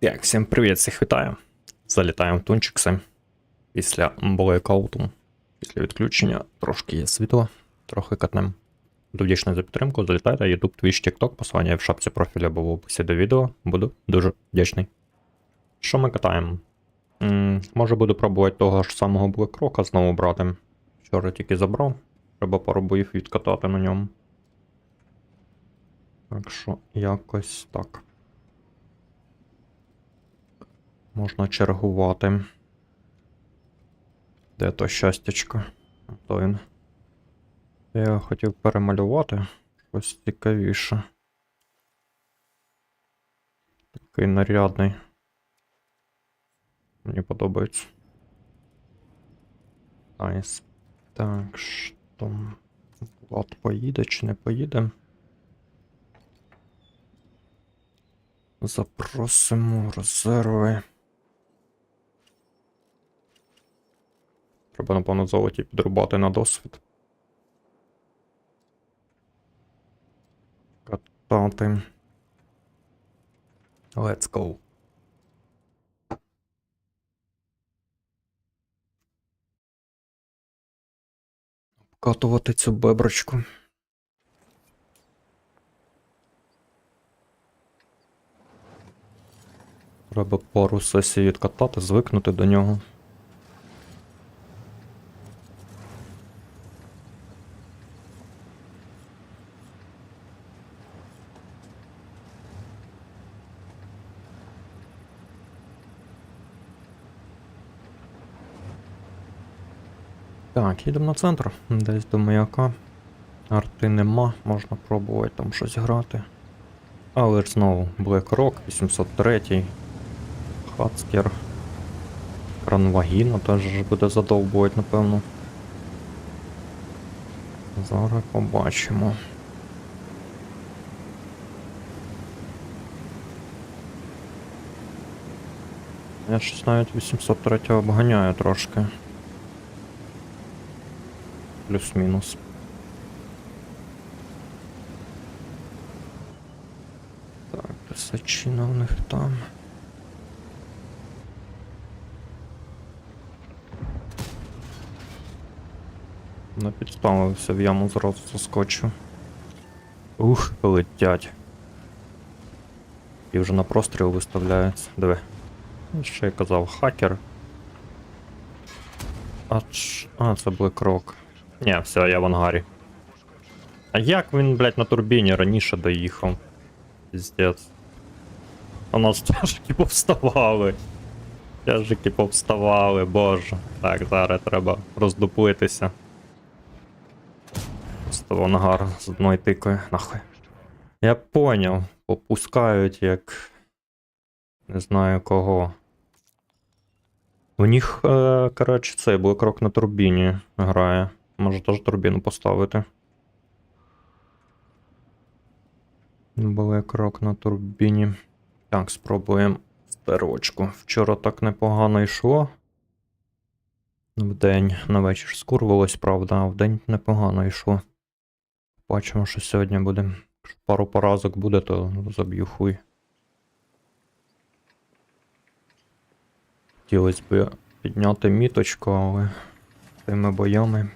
Так, всім привіт, всіх вітаю. Залітаємо в тунчикси. Після блекауту, після відключення трошки є світло, трохи катнем. Буду вдячний за підтримку, залітайте YouTube, Twitch, TikTok, посилання в шапці профіля або в описі до відео. Буду дуже вдячний. Що ми катаємо? м може буду пробувати того ж самого Блекрока знову брати. Вчора тільки забрав. Треба пару боїв відкатати на ньому. Так що якось так. Можна чергувати. Де то щастячко? То він. Я хотів перемалювати щось цікавіше. Такий нарядний. Мені подобається. Найс. Так, що? Влад поїде чи не поїде? Запросимо резерви. Треба, напевно, золоті підрубати на досвід. Катати. Let's go. Обкатувати цю беброчку. Треба пару сесій відкатати, звикнути до нього. Так, їдемо на центр, десь до маяка. Арти нема, можна пробувати там щось грати. Але ж знову Black Rock 803. Хацкер. Кранвагіна теж буде задовбувати, напевно. Зараз побачимо. Я щось навіть 803 обганяю трошки. Плюс-мінус. Так, писачина в них там. Не підставився в яму зразу заскочу. Ух, летять. І вже на простріл виставляється. Диви. Що я казав, хакер. А, ч... а це Блекрок. Ні, все, я в ангарі. А як він, блядь, на турбіні раніше доїхав? Піздець. У нас тяжкі повставали. Тяжкі повставали, боже. Так, зараз треба роздуплитися. Просто в ангар з одної тикою, нахуй. Я поняв. Попускають як. Не знаю кого. У них, е, коротше, цей блекрок на турбіні грає. Може теж турбіну поставити. Блекрок на турбіні. Так, спробуємо стерочку. Вчора так непогано йшло. Вдень на вечір скурвалось, правда, а вдень непогано йшло. Бачимо, що сьогодні буде. Пару поразок буде, то заб'ю хуй. Хотілося б підняти міточку, але тими боями.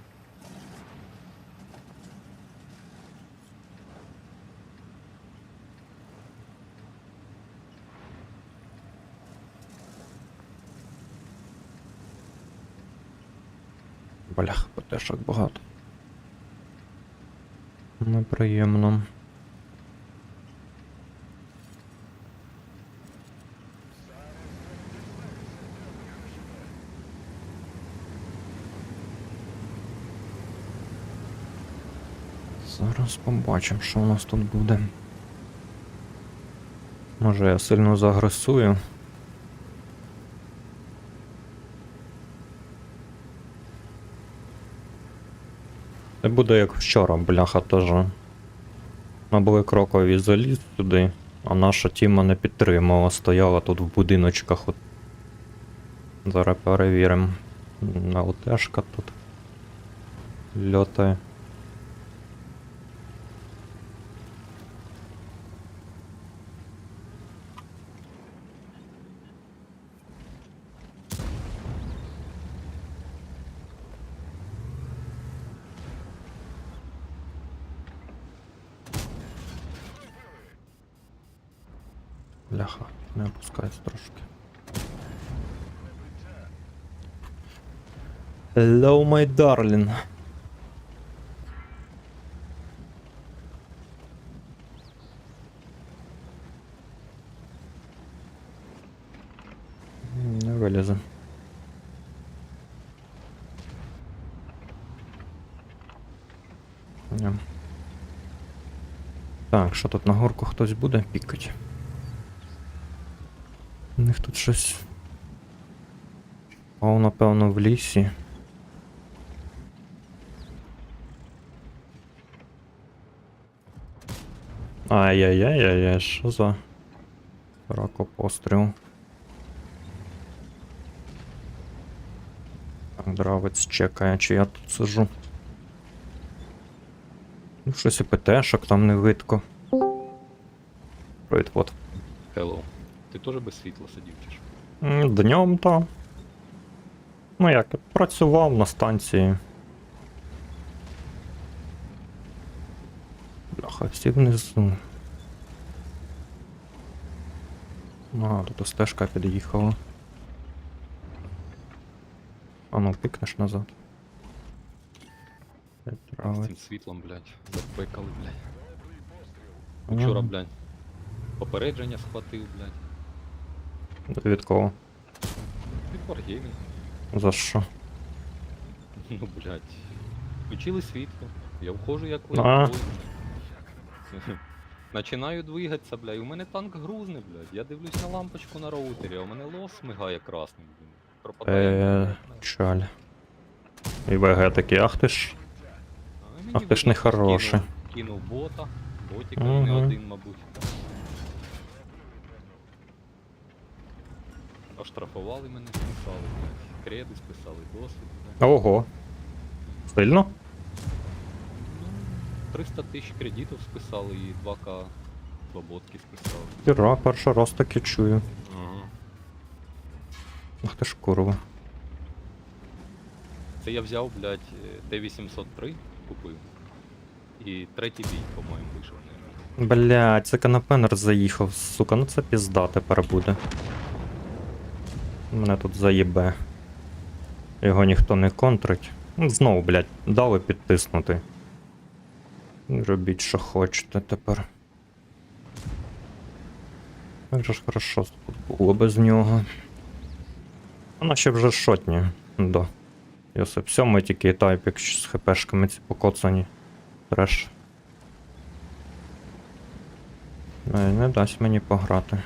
Блях, ПТшок багато. Неприємно. Зараз побачимо, що у нас тут буде. Може я сильно загресую. Це буде як вчора, бляха теж. Ми були крокові заліз сюди, а наша тіма не підтримала, стояла тут в будиночках. От. Зараз перевіримо. На ЛТшка тут. Льотає. Бляха, не опускаюсь трошки. Hello, my darling. Не вилізе. Так, що тут на горку хтось буде пікать? У них тут щось. О, напевно, в лісі. Ай-яй-яй-яй, що за ракопостріл? Так, дравець чекає, чи я тут сижу. Ну, щось і ПТшок там не видко. Привіт, вот. Hello. Ти теж без світла сидів чи що? Днем то. Ну як, працював на станції. Бляха, всі внизу. А, тут стежка під'їхала. А ну, пікнеш назад. З цим світлом, блядь, запекали, блядь. Ага. Вчора, блядь, попередження схватив, блядь. Від кого? Від Wargaming. За що? Ну, блядь. Включили світло. Я входжу як А. Начинаю двигатися, блядь. У мене танк грузний, блядь. Я дивлюсь на лампочку на роутері, а у мене лос мигає красним, блядь. Пропадає. Е, чаль. І ВГ такий, ах ти ж. А мені ах ти ж не видно, хороший. Кинув, кинув бота. Мгм. не один, мабуть. Оштрафували мене, списали, блядь. Креди списали, досвід, блядь. Ого. Сильно? Ну, 300 тисяч кредитів списали і 2К свободки списали. Іра, перший раз таки чую. Ага. Ах ти ж курва. Це я взяв, блядь, е, Т-803 купив. І третій бій, по-моєму, вийшов. Блять, це канапенер заїхав, сука, ну це пізда тепер буде. Мене тут заїбе. Його ніхто не контрить. Ну, Знову, блять, дали підтиснути. Робіть, що хочете тепер. Як же ж хорошо було без нього. Вона ще вже шотні. Да. Йосип, сьомий тільки тайпік з хпшками ці покоцані. Треш. Не, не дасть мені пограти.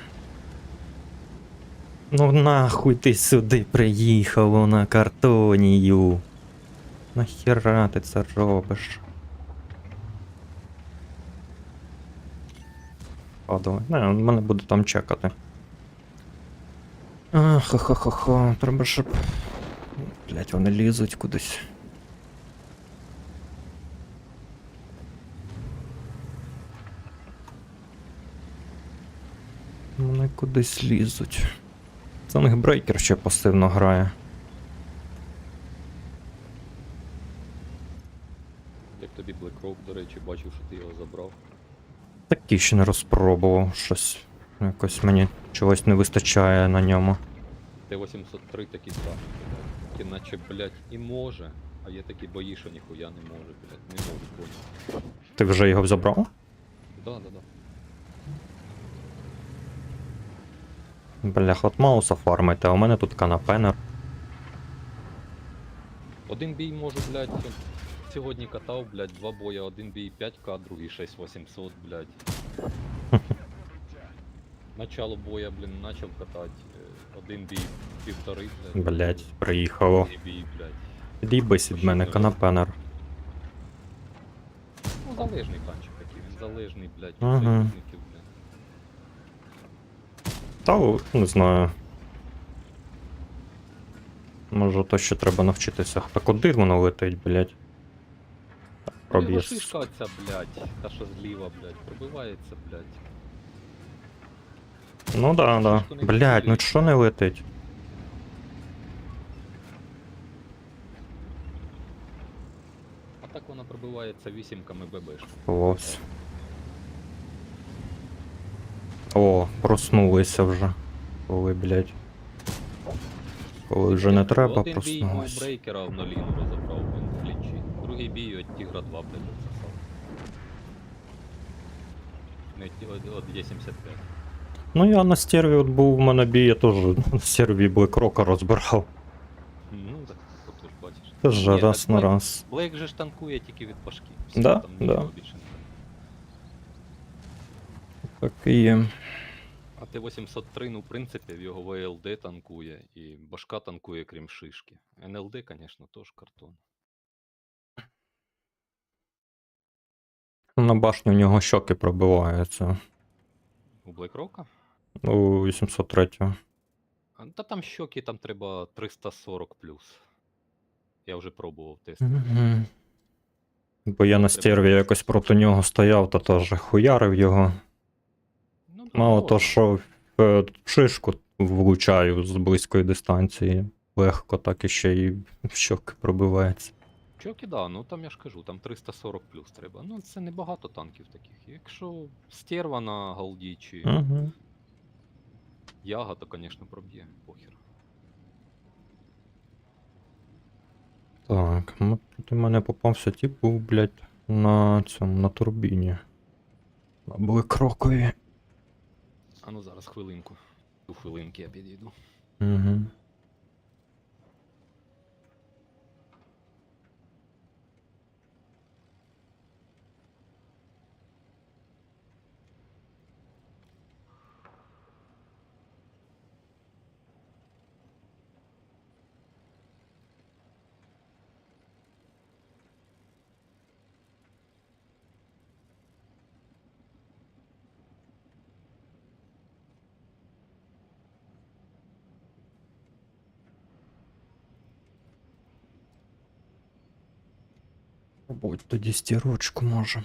Ну нахуй ти сюди приїхав на картонію. Нахіра ти це робиш? Падали. Не, мене буде там чекати. А, хо-хо-хо-хо, треба щоб. Блять, вони лізуть кудись. Вони кудись лізуть. Це них брейкер ще пасивно грає. Як тобі Black Rock, до речі, бачив, що ти його забрав. Такий ще не розпробував щось. Якось мені чогось не вистачає на ньому. Т-803 такі самі, блядь. Ти наче, блядь, і може, а є такі бої, що ніхуя не може, блядь, не можу поняти. Ти вже його забрав? Да, да, да. Блях, от мауса фармити, а у мене тут канапенер. Один бій можу, блядь, от сьогодні катав, блядь, два боя, один бій 5к, другий 6800, блядь. Начало боя, блін, начав катати. е, Один бій півтори, блядь. Блять, приїхало. Другий бій, блядь. Від мене, канапенер. Ну, залежний танчик такий, він залежний, блядь, від Ага. союзників, блядь. Та о, не знаю. Може то ще треба навчитися. Та куди воно летить, блять? Ну, Проб'є. шишка оця, блядь, та що зліва, блядь, пробивається, блядь. Ну да, да. Шишку не Блять, ну що не летить? А так вона пробивається вісімками ББшки. Лось. О, проснулися вже. Коли, блядь. Коли вже не треба, Один бій проснулися. брейкера в ноліну розібрав. Тігра 2, блядь, засав. Ті- от, от Є75. Ну я на стерві от був в мене бій, я теж на стерві Блекрока розбирав. Ну, так, от ж бачиш. Теж Ні, раз так на Блейк- раз. Блейк же ж танкує тільки від башки. Все, Да, там да. більше. Так і є. А Т-803, ну, в принципі, в його ВЛД танкує, і башка танкує, крім шишки. НЛД, звісно, теж картон. На башню в нього щоки пробиваються. У Блекрока? У 803. А, Та там щоки, там треба 340 плюс. Я вже пробував тести. Угу. Бо я на стерві якось проти нього стояв, та теж хуярив його. Ну, Мало нормально. то, що в шишку влучаю з близької дистанції. Легко, так і ще в щоки пробивається. Чоки, да, ну там я ж кажу, там 340 плюс треба. Ну це небагато танків таких. Якщо стерва на голді чи Угу. яга, то, звісно, проб'є, похер. Так, ну, тут у мене попався тип був, блядь, на цьому, на турбіні. На Блекрокові. А ну зараз хвилинку. Ту хвилинки я підійду. Угу. Будь тоді стірочку може.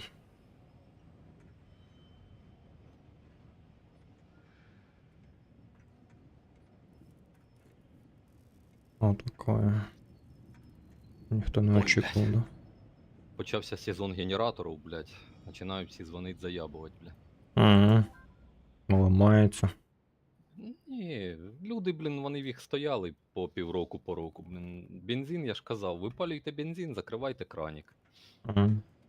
О, такое. Ніхто не очікував, да? Почався сезон генераторів, блядь. Починають всі дзвонить заябувати, блядь. Угу. Ламається. Ні, люди, блін, вони в їх стояли по півроку, по року. Блін. Бензин, я ж казав, випалюйте бензин, закривайте кранік.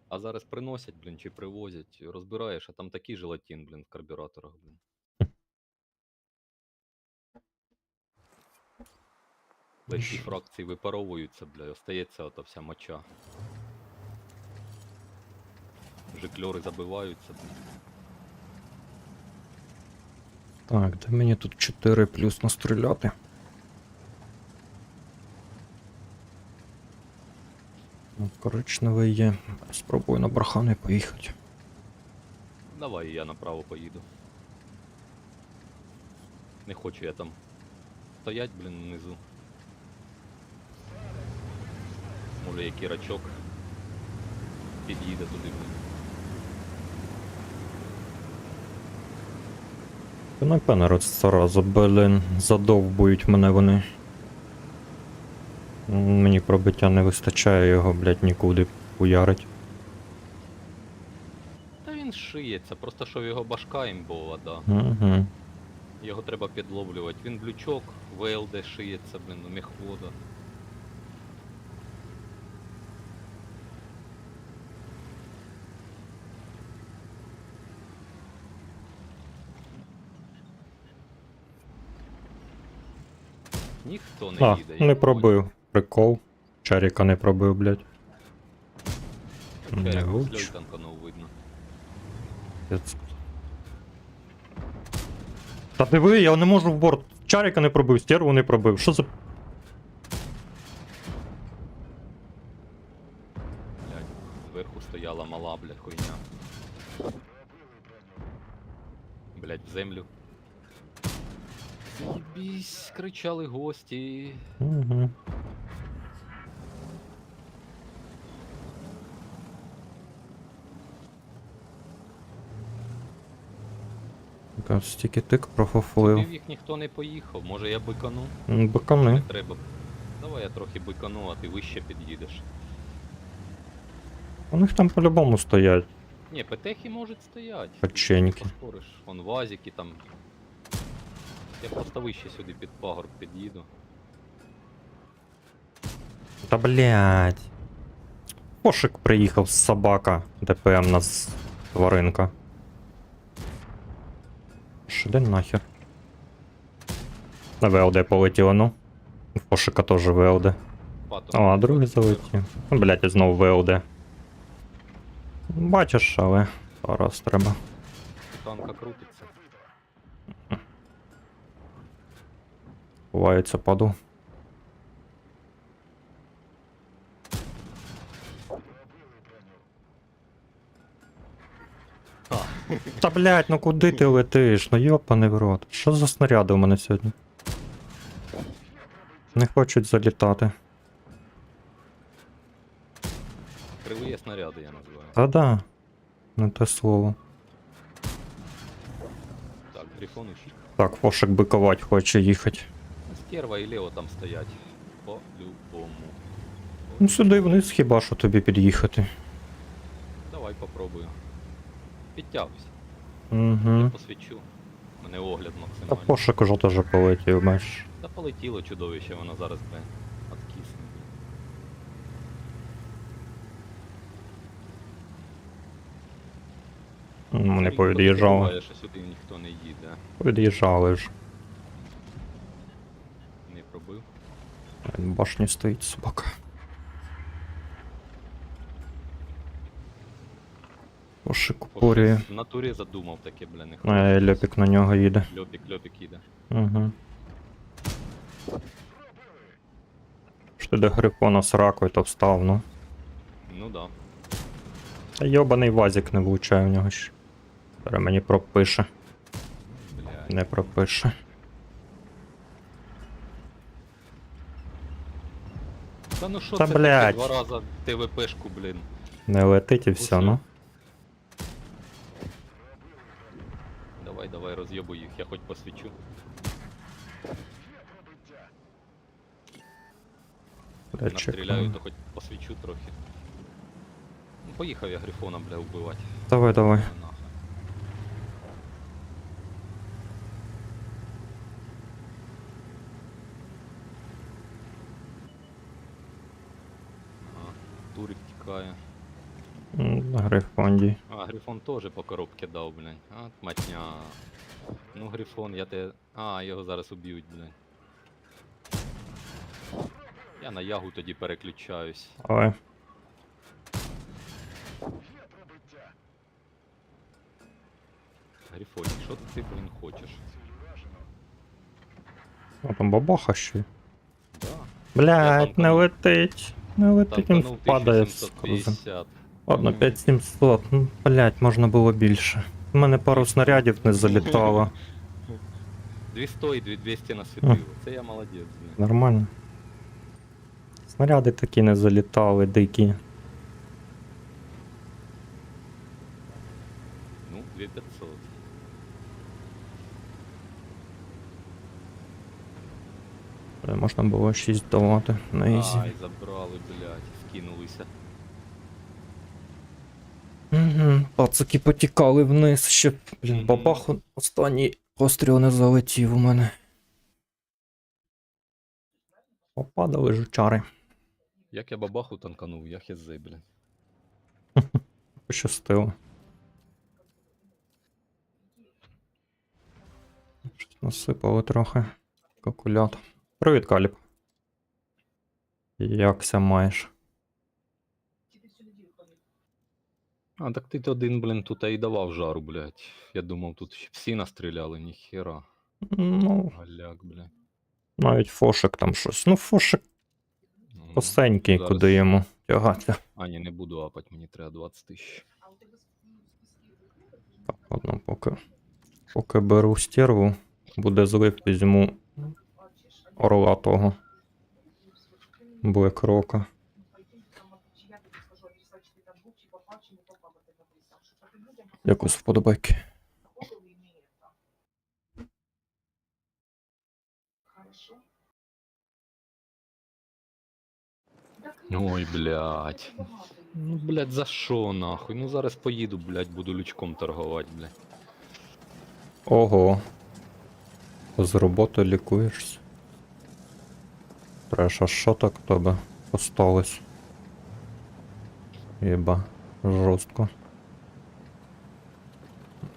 А зараз приносять, блін, чи привозять, розбираєш, а там такий желатин, блін, в карбюраторах, блін. Ці фракції випаровуються, бля, остається ота вся моча. Жикльори забиваються, блін. Так, де мені тут 4 плюс настріляти? Коричневий є. Спробую на бархани поїхати. Давай я направо поїду. Не хочу я там стоять, блін, внизу. Може який рачок під'їде туди, напевно, зараза, блін, задовбують мене вони. Мені пробиття не вистачає його, блядь, нікуди уярить. Та він шиється, просто що його башка імбова, да. Угу. Його треба підловлювати. Він блючок, ВЛД шиється, блін, у мехвода. Ніхто не А, їде. не пробив. Прикол. Чаріка не пробив, блядь. Не. Пиздец. Та диви, я не можу в борт. Чаріка не пробив, стерву не пробив. Що за. Блядь, зверху стояла мала, блядь, хуйня. Блядь, в землю. Єбісь, кричали гості. Угу. Стільки тик профофлив. Їх ніхто не поїхав, може я бикану? М, Не треба. Давай я трохи бикану, а ти вище під'їдеш. У них там по-любому стоять. Ні, петехи можуть стояти. Печеньки. Поспориш, вон вазики там. Я просто вище сюди під пагорб під'їду. Та блять. Пошик приїхав собака. ДПМ нас тваринка. Де нахер? На ВЛД полетіло, ну. Пошика теж ВЛД. О, а другий залетів. Ну, блять, знову ВЛД. Бачиш, але зараз треба. Танка крутиться. Ховається паду. А. Та блять, ну куди ти летиш? Ну йопаний в рот. Що за снаряди у мене сьогодні? Не хочуть залітати. Кривые снаряди я називаю. Та да. Не те слово. Так, грифон ищи. Так, Фошик биковать хоче їхати. Стерва і Лео там стоять. По-любому. Ну сюди вниз хіба що тобі під'їхати. Давай попробую. Підтягуйся. Угу. Посвічу. У мене огляд Та максимальний. Фошик уже теж полетів, бачиш. Та полетіло чудовище, воно зараз бе. Откисне. Ну, Вони повід'їжджали. що сюди ніхто не їде. Повід'їжджали ж. Не пробив. Башні стоїть собака. Фошик Бо упорює. В натурі задумав таке, бля, не Е, Льопік на нього їде. Льопік, льопік іде. Угу. Що ти до грифона з ракою, то встав, ну. Ну да. Та йобаний вазик не влучає в нього ще. Зараз мені пропише. Блядь. Не пропише. Та ну що Та, це таке блядь. два рази ТВПшку, блін. Не летить і все, ну. Давай, давай, роз'єбуй їх, я хоч посвічу. Бля, Настріляю, чекаю. то хоч посвічу трохи. Ну, поїхав я грифона, бля, вбивати. Давай, давай. Нахуй. Ага, Турик тікає. Грифонді. А, Грифон теж по коробці дав, блядь. А, матня. Ну, Грифон, я те. А, його зараз уб'ють, блядь. Я на ягу тоді переключаюсь. Давай. Грифон, що ти, блін, хочеш? А там бабаха ще. Да. Блять, не летить. Не летить, він впадає з круза. 1750. Ладно, 5700. Ну, блять, можна було більше. У мене пару снарядів не залітало. 200 і 200 насвітило. Це я молодець. Нормально. Снаряди такі не залітали, дикі. Ну, 2500. Можна було 6 давати на ізі. Ай, забрали, блядь, скинулися. Угу. Пацаки потікали вниз, ще, блін, бабаху останній постріл не залетів у мене. Попадали жучари. Як я бабаху танканув, я хези, блядь. Пощастило. Щось насипали трохи. Калькулятор. Привіт, Каліб. Якся маєш? А, так ти один, блін, тут і давав жару, блядь. Я думав, тут ще всі настріляли, ніхера. Ну, Галяк, блядь. навіть фошик там щось. Ну, фошик Ну, косенький, зараз- куди йому тягати. А, ні, не буду апать, мені треба 20 тисяч. Так, ладно, поки. Поки беру стерву, буде злив, візьму орла того. Якось вподобайки. Ой, блядь. Ну, блядь, за що нахуй? Ну зараз поїду, блядь, буду лючком торгувати, блядь. Ого. З роботи лікуєшся. Треш, а що так в тебе осталось? Єба, жорстко.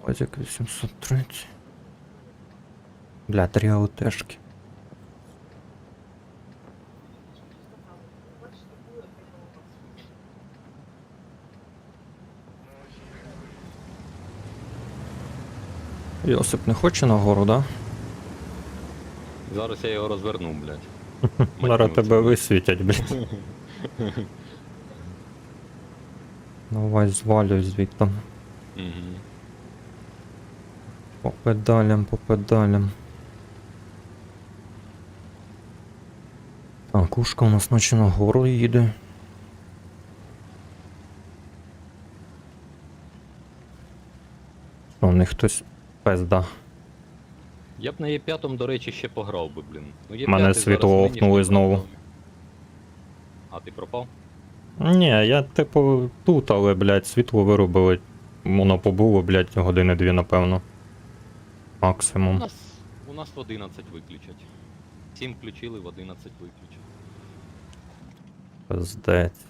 Як 830. Бля, три аутешки. Йосип не хоче нагору, да? Зараз я його розверну, блядь. Зараз тебе висвітять, блядь. Давай звалюй звідти. Угу. По педалям, по педалям. Так, кушка у нас наче на гору їде. Що, у них хтось пизда. Я б на Е5, до речі, ще пограв би, блін. Ну, Е5 Мене зараз світло офнули знову. А ти пропав? Ні, я типу тут, але, блядь, світло вирубили. Воно побуло, блядь, години дві, напевно. У Максимум. нас, у нас в 11 виключать. 7 включили, в 11 виключать. Пиздець.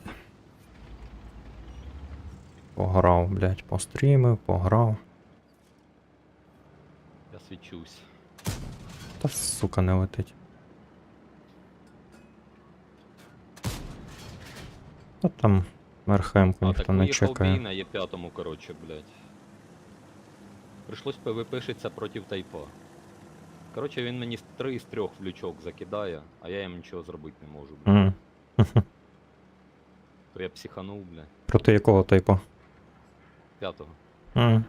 Пограв, блядь, пострімив, пограв. Я свічусь. Та сука не летить. Та там Мерхемку А, ніхто так не чекає. на Е5, коротше, блядь. Пришлось ПВПшиться проти тайпа. Коротше, він мені з 3 з 3 влючок закидає, а я їм нічого зробити не можу, блядь. М. То я психанув, блядь. Проти якого типу? П'ятого. М.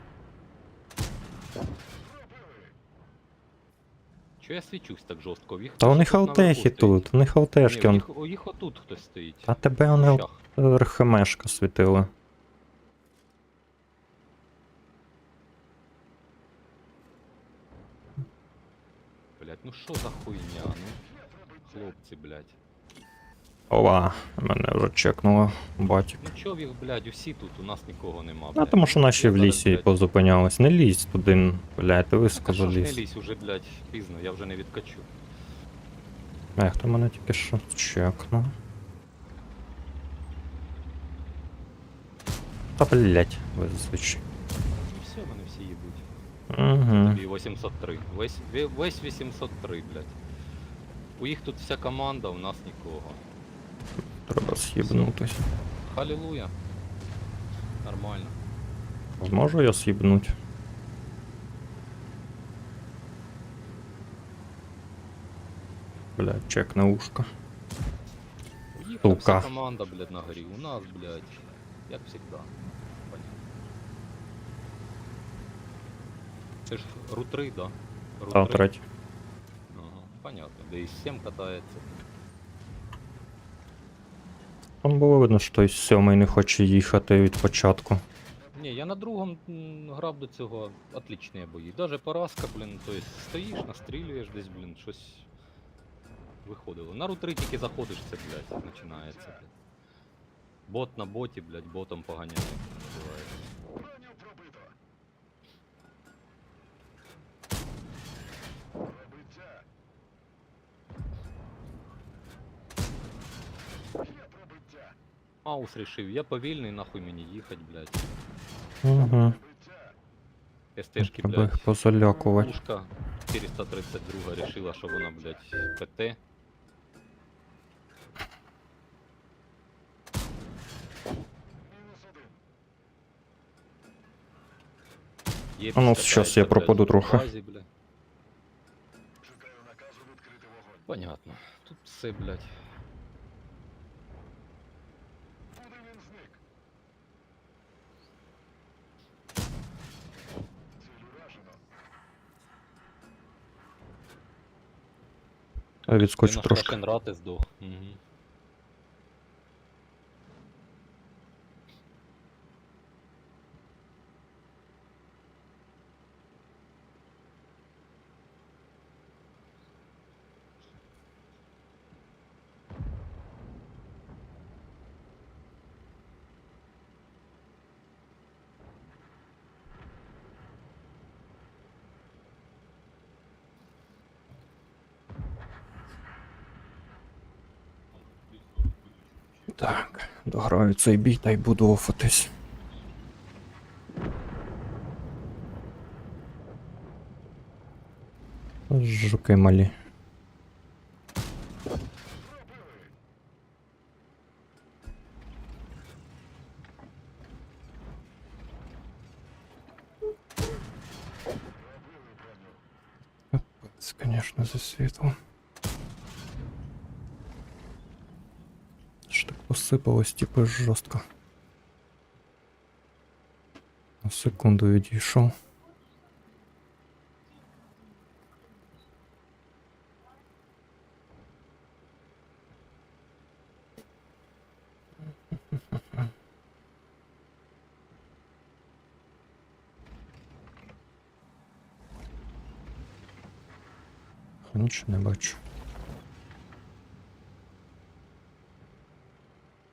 Чого я свічусь так жорстко? Їх Та у хтось них тут наверху алтехи стоїть. тут, у них Ні, алтешки. у он. їх, у їх отут хтось стоїть. А тебе вони Щах. рхмешка світили. Блядь, ну що за хуйня, ну? Хлопці, блядь. Ова, мене вже чекнуло, батік. Ну чо їх, блядь, усі тут, у нас нікого нема, А блядь. тому що наші в лісі блядь, позупинялись. Не лізь туди, блядь, ти Так а висказав що ж не ліс. лізь уже, блядь, пізно, я вже не відкачу. Ех, хто мене тільки що чекнув. Та блять, визвичай. Ну все, вони всі їбуть. Угу. Тобі 803. Весь, весь 803, блядь. У їх тут вся команда, у нас нікого. Треба с'їбнутись. Халілуя. Нормально. Зможу я с'їбнуть? Блять, чек на ушко. У їх Сука. вся команда, блядь, на горі. У нас, блядь, як всегда. Понятно. Це ж ру-3, да? Ру-3. Та третій. Ага, понятно. Да і 7 катається. Там було видно, що той сьомий не хоче їхати від початку. Ні, я на другому м, грав до цього отличні бої. Даже поразка, блін, то есть стоїш, настрілюєш десь, блін, щось виходило. На ру-3 тільки заходиш, це, блядь, починається. Блядь. Бот на боті, блядь, ботом поганяє. Маус рішив, я повільний, нахуй мені їхать, блядь. Угу. СТшки, Треба їх блядь. позалякувати. Пушка 432 решила, що вона, блядь, ПТ. Є А ну, щас я пропаду блядь, трохи. базі, блядь. Понятно. Тут все, блядь. Я відскочу трошки. Кашенрати здох. Угу. Так, дограю цей бій та й буду офатись. Жуки малі. посипалось, типу, жорстко. На секунду відійшов. Нічого не бачу.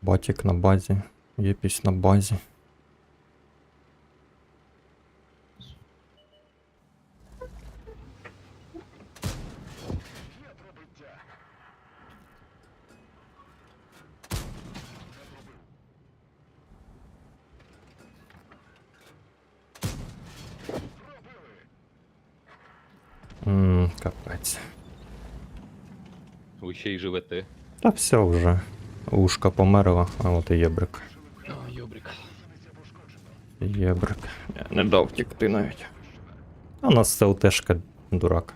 Батік на базі, єпісь на базі. Ммм, капець. Ви ще й живете. Та все вже. Ушка померла, а от і єбрик. Йобрик. Єбрик. Я не дав втікти навіть. А у нас це ЛТшка дурак.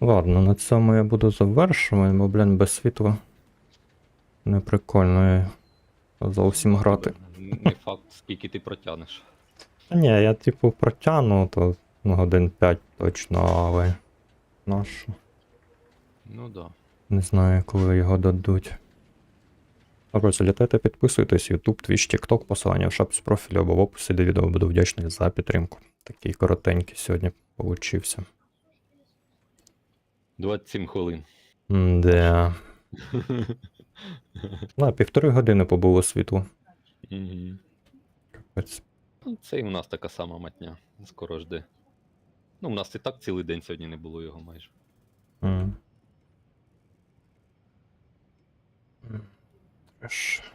Ладно, на цьому я буду завершувати, бо, блін, без світла. Не прикольно я зовсім грати. Не факт, скільки ти протягнеш. Та ні, я типу протягну, то ну, годин 5 точно, але. Нашу. Ну да. Не знаю, коли його дадуть. Добре, залітайте, підписуйтесь, YouTube, Twitch, TikTok, посилання в шапці профілю або в описі до відео буду вдячний за підтримку. Такий коротенький сьогодні получився. 27 хвилин. Де. На, півтори години побуло світло. Мгм. Капець. Це і у нас така сама матня. Скоро жде. Ну, у нас і так цілий день сьогодні не було його майже. М. М. Треш.